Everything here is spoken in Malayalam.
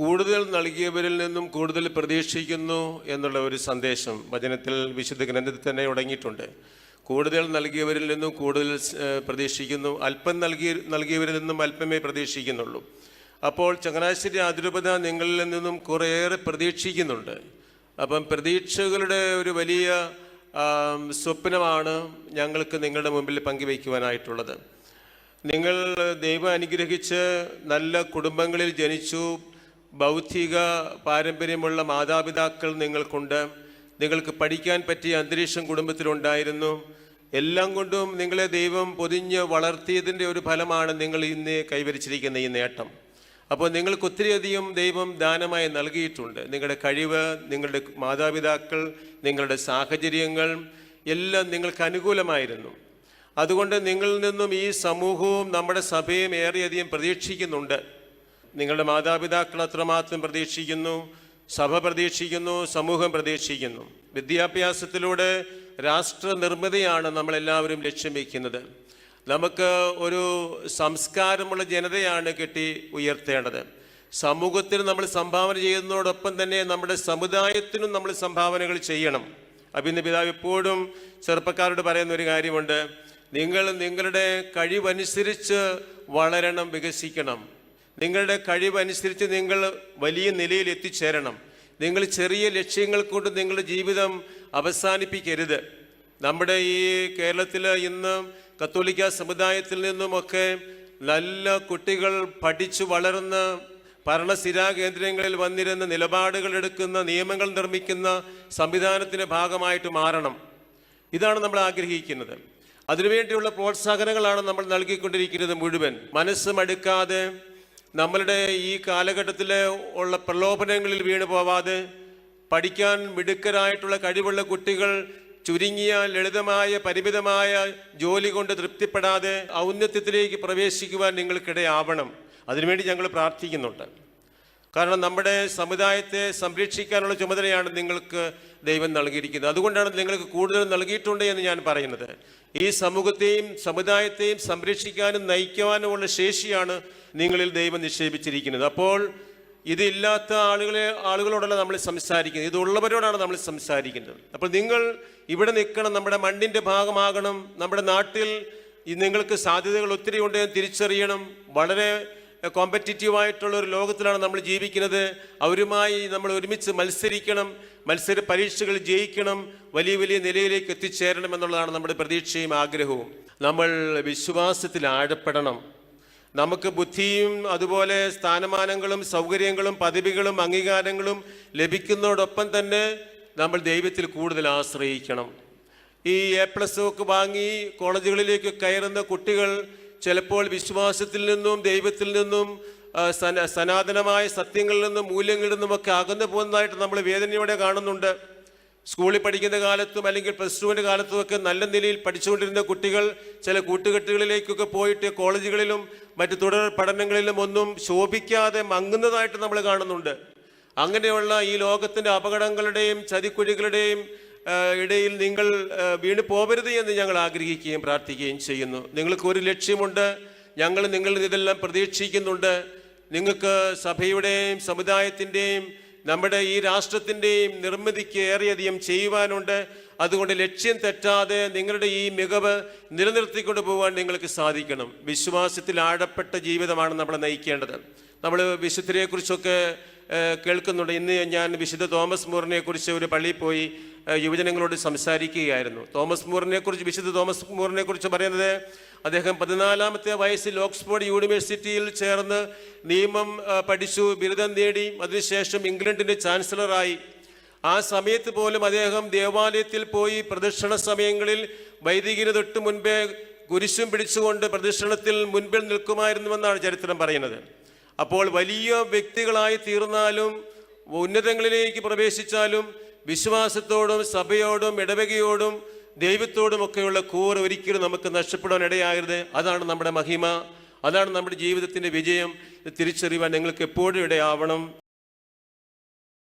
കൂടുതൽ നൽകിയവരിൽ നിന്നും കൂടുതൽ പ്രതീക്ഷിക്കുന്നു എന്നുള്ള ഒരു സന്ദേശം വചനത്തിൽ വിശുദ്ധ ഗ്രന്ഥത്തിൽ തന്നെ ഉടങ്ങിയിട്ടുണ്ട് കൂടുതൽ നൽകിയവരിൽ നിന്നും കൂടുതൽ പ്രതീക്ഷിക്കുന്നു. അല്പം നൽകി നൽകിയവരിൽ നിന്നും അല്പമേ പ്രതീക്ഷിക്കുന്നുള്ളൂ. അപ്പോൾ ചങ്ങനാശ്ശേരി അതിരൂപത നിങ്ങളിൽ നിന്നും കുറേയേറെ പ്രതീക്ഷിക്കുന്നുണ്ട്. അപ്പം പ്രതീക്ഷകളുടെ ഒരു വലിയ സ്വപ്നമാണ് ഞങ്ങൾക്ക് നിങ്ങളുടെ മുമ്പിൽ പങ്കുവയ്ക്കുവാനായിട്ടുള്ളത്. നിങ്ങൾ ദൈവം അനുഗ്രഹിച്ച് നല്ല കുടുംബങ്ങളിൽ ജനിച്ചു ബൗദ്ധിക പാരമ്പര്യമുള്ള മാതാപിതാക്കൾ നിങ്ങൾക്കുണ്ട്. നിങ്ങൾക്ക് പഠിക്കാൻ പറ്റിയ അന്തരീക്ഷം കുടുംബത്തിലുണ്ടായിരുന്നു. എല്ലാം കൊണ്ടും നിങ്ങളെ ദൈവം പൊതിഞ്ഞ് വളർത്തിയതിന്റെ ഒരു ഫലമാണ് നിങ്ങൾ ഇന്ന് കൈവരിച്ചിരിക്കുന്ന ഈ നേട്ടം. അപ്പോൾ നിങ്ങൾക്ക് ഒത്തിരിയധികം ദൈവം ദാനമായി നൽകിയിട്ടുണ്ട്. നിങ്ങളുടെ കഴിവ് നിങ്ങളുടെ മാതാപിതാക്കൾ നിങ്ങളുടെ സാഹചര്യങ്ങൾ എല്ലാം നിങ്ങൾക്ക് അനുകൂലമായിരുന്നു. അതുകൊണ്ട് നിങ്ങളിൽ നിന്നും ഈ സമൂഹവും നമ്മുടെ സഭയും ഏറെയധികം പ്രതീക്ഷിക്കുന്നുണ്ട്. നിങ്ങളുടെ മാതാപിതാക്കൾ അത്രമാത്രം പ്രതീക്ഷിക്കുന്നു സഭ പ്രതീക്ഷിക്കുന്നു സമൂഹം പ്രതീക്ഷിക്കുന്നു. വിദ്യാഭ്യാസത്തിലൂടെ രാഷ്ട്ര നിർമ്മിതിയാണ് നമ്മളെല്ലാവരും ലക്ഷ്യം വയ്ക്കുന്നത്. നമുക്ക് ഒരു സംസ്കാരമുള്ള ജനതയാണ് കെട്ടി ഉയർത്തേണ്ടത്. സമൂഹത്തിന് നമ്മൾ സംഭാവന ചെയ്യുന്നതോടൊപ്പം തന്നെ നമ്മുടെ സമുദായത്തിനും നമ്മൾ സംഭാവനകൾ ചെയ്യണം. അഭിന്ന പിതാവ് എപ്പോഴും ചെറുപ്പക്കാരോട് പറയുന്ന ഒരു കാര്യമുണ്ട്. നിങ്ങൾ നിങ്ങളുടെ കഴിവനുസരിച്ച് വളരണം വികസിക്കണം. നിങ്ങളുടെ കഴിവനുസരിച്ച് നിങ്ങൾ വലിയ നിലയിൽ എത്തിച്ചേരണം. നിങ്ങൾ ചെറിയ ലക്ഷ്യങ്ങൾ കൊണ്ട് നിങ്ങളുടെ ജീവിതം അവസാനിപ്പിക്കരുത്. നമ്മുടെ ഈ കേരളത്തിൽ ഇന്ന് കത്തോലിക്ക സമുദായത്തിൽ നിന്നുമൊക്കെ നല്ല കുട്ടികൾ പഠിച്ചു വളർന്ന് ഭരണസ്ഥിരാ കേന്ദ്രങ്ങളിൽ വന്നിരുന്ന നിലപാടുകൾ എടുക്കുന്ന നിയമങ്ങൾ നിർമ്മിക്കുന്ന സംവിധാനത്തിന്റെ ഭാഗമായിട്ട് മാറണം. ഇതാണ് നമ്മൾ ആഗ്രഹിക്കുന്നത്. അതിനുവേണ്ടിയുള്ള പ്രോത്സാഹനങ്ങളാണ് നമ്മൾ നൽകിക്കൊണ്ടിരിക്കുന്നത് മുഴുവൻ. മനസ്സ് മടുക്കാതെ നമ്മളുടെ ഈ കാലഘട്ടത്തിൽ ഉള്ള പ്രലോഭനങ്ങളിൽ വീണു പോവാതെ പഠിക്കാൻ മിടുക്കരായിട്ടുള്ള കഴിവുള്ള കുട്ടികൾ ചുരുങ്ങിയ ലളിതമായ പരിമിതമായ ജോലി കൊണ്ട് തൃപ്തിപ്പെടാതെ ഔന്നത്യത്തിലേക്ക് പ്രവേശിക്കുവാൻ നിങ്ങൾക്കിടയാവണം. അതിനുവേണ്ടി ഞങ്ങൾ പ്രാർത്ഥിക്കുന്നുണ്ട്. കാരണം നമ്മുടെ സമുദായത്തെ സംരക്ഷിക്കാനുള്ള ചുമതലയാണ് നിങ്ങൾക്ക് ദൈവം നൽകിയിരിക്കുന്നത്. അതുകൊണ്ടാണ് നിങ്ങൾക്ക് കൂടുതൽ നൽകിയിട്ടുണ്ട് എന്ന് ഞാൻ പറയുന്നത്. ഈ സമൂഹത്തെയും സമുദായത്തെയും സംരക്ഷിക്കാനും നയിക്കുവാനുമുള്ള ശേഷിയാണ് നിങ്ങളിൽ ദൈവം നിക്ഷേപിച്ചിരിക്കുന്നത്. അപ്പോൾ ഇതില്ലാത്ത ആളുകളെ ആളുകളോടല്ല നമ്മൾ സംസാരിക്കുന്നത്. ഇതുള്ളവരോടാണ് നമ്മൾ സംസാരിക്കുന്നത്. അപ്പോൾ നിങ്ങൾ ഇവിടെ നിൽക്കണം. നമ്മുടെ മണ്ണിന്റെ ഭാഗമാകണം. നമ്മുടെ നാട്ടിൽ നിങ്ങൾക്ക് സാധ്യതകൾ ഒത്തിരി ഉണ്ട് തിരിച്ചറിയണം. വളരെ കോമ്പറ്റീറ്റീവായിട്ടുള്ള ഒരു ലോകത്തിലാണ് നമ്മൾ ജീവിക്കുന്നത്. അവരുമായി നമ്മൾ ഒരുമിച്ച് മത്സരിക്കണം. മത്സര പരീക്ഷകൾ ജയിക്കണം. വലിയ വലിയ നിലയിലേക്ക് എത്തിച്ചേരണം എന്നുള്ളതാണ് നമ്മുടെ പ്രതീക്ഷയും ആഗ്രഹവും. നമ്മൾ വിശ്വാസത്തിൽ ആഴപ്പെടണം. നമുക്ക് ബുദ്ധിയും അതുപോലെ സ്ഥാനമാനങ്ങളും സൗകര്യങ്ങളും പദവികളും അംഗീകാരങ്ങളും ലഭിക്കുന്നതോടൊപ്പം തന്നെ നമ്മൾ ദൈവത്തിൽ കൂടുതൽ ആശ്രയിക്കണം. ഈ എ പ്ലസ് ഒക്കെ വാങ്ങി കോളേജുകളിലേക്ക് കയറുന്ന കുട്ടികൾ ചിലപ്പോൾ വിശ്വാസത്തിൽ നിന്നും ദൈവത്തിൽ നിന്നും സന സനാതനമായ സത്യങ്ങളിൽ നിന്നും മൂല്യങ്ങളിൽ നിന്നുമൊക്കെ അകന്നു പോകുന്നതായിട്ട് നമ്മൾ വേദനയോടെ കാണുന്നുണ്ട്. സ്കൂളിൽ പഠിക്കുന്ന കാലത്തും അല്ലെങ്കിൽ പ്ലസ് ടുവിന്റെ കാലത്തും ഒക്കെ നല്ല നിലയിൽ പഠിച്ചുകൊണ്ടിരുന്ന കുട്ടികൾ ചില കൂട്ടുകെട്ടുകളിലേക്കൊക്കെ പോയിട്ട് കോളേജുകളിലും മറ്റ് തുടർ പഠനങ്ങളിലും ഒന്നും ശോഭിക്കാതെ മങ്ങുന്നതായിട്ട് നമ്മൾ കാണുന്നുണ്ട്. അങ്ങനെയുള്ള ഈ ലോകത്തിന്റെ അപകടങ്ങളുടെയും ചതിക്കുഴികളുടെയും ഇടയിൽ നിങ്ങൾ വീണ് പോകരുത് എന്ന് ഞങ്ങൾ ആഗ്രഹിക്കുകയും പ്രാർത്ഥിക്കുകയും ചെയ്യുന്നു. നിങ്ങൾക്ക് ഒരു ലക്ഷ്യമുണ്ട്. ഞങ്ങൾ നിങ്ങളിൽ ഇതെല്ലാം പ്രതീക്ഷിക്കുന്നുണ്ട്. നിങ്ങൾക്ക് സഭയുടെയും സമുദായത്തിന്റെയും നമ്മുടെ ഈ രാഷ്ട്രത്തിന്റെയും നിർമ്മിതിക്ക് ഏറെയധികം ചെയ്യുവാനുണ്ട്. അതുകൊണ്ട് ലക്ഷ്യം തെറ്റാതെ നിങ്ങളുടെ ഈ മികവ് നിലനിർത്തിക്കൊണ്ട് പോകാൻ നിങ്ങൾക്ക് സാധിക്കണം. വിശ്വാസത്തിൽ ആഴപ്പെട്ട ജീവിതമാണ് നമ്മൾ നയിക്കേണ്ടത്. നമ്മൾ വിശുദ്ധരെക്കുറിച്ചൊക്കെ കേൾക്കുന്നുണ്ട്. ഇന്ന് ഞാൻ വിശുദ്ധ തോമസ് മൂറിനെക്കുറിച്ച് ഒരു പള്ളിയിൽ പോയി യുവജനങ്ങളോട് സംസാരിക്കുകയായിരുന്നു. തോമസ് മൂറിനെക്കുറിച്ച് വിശുദ്ധ തോമസ് മൂറിനെക്കുറിച്ച് പറയുന്നത് അദ്ദേഹം പതിനാലാമത്തെ വയസ്സിൽ ഓക്സ്ഫോർഡ് യൂണിവേഴ്സിറ്റിയിൽ ചേർന്ന് നിയമം പഠിച്ചു ബിരുദം നേടി. അതിനുശേഷം ഇംഗ്ലണ്ടിന്റെ ചാൻസലറായി. ആ സമയത്ത് പോലും അദ്ദേഹം ദേവാലയത്തിൽ പോയി പ്രദക്ഷിണ സമയങ്ങളിൽ വൈദികന് തൊട്ട് മുൻപേ കുരിശും പിടിച്ചുകൊണ്ട് പ്രദക്ഷിണത്തിൽ മുൻപിൽ നിൽക്കുമായിരുന്നുവെന്നാണ് ചരിത്രം പറയുന്നത്. അപ്പോൾ വലിയ വ്യക്തികളായി തീർന്നാലും ഉന്നതങ്ങളിലേക്ക് പ്രവേശിച്ചാലും വിശ്വാസത്തോടും സഭയോടും ഇടവകയോടും ദൈവത്തോടും ഒക്കെയുള്ള കൂറ് ഒരിക്കലും നമുക്ക് നഷ്ടപ്പെടാൻ ഇടയാകരുത്. അതാണ് നമ്മുടെ മഹിമ. അതാണ് നമ്മുടെ ജീവിതത്തിന്റെ വിജയം. തിരിച്ചറിയുവാൻ നിങ്ങൾക്ക് എപ്പോഴും ഇടയാവണം.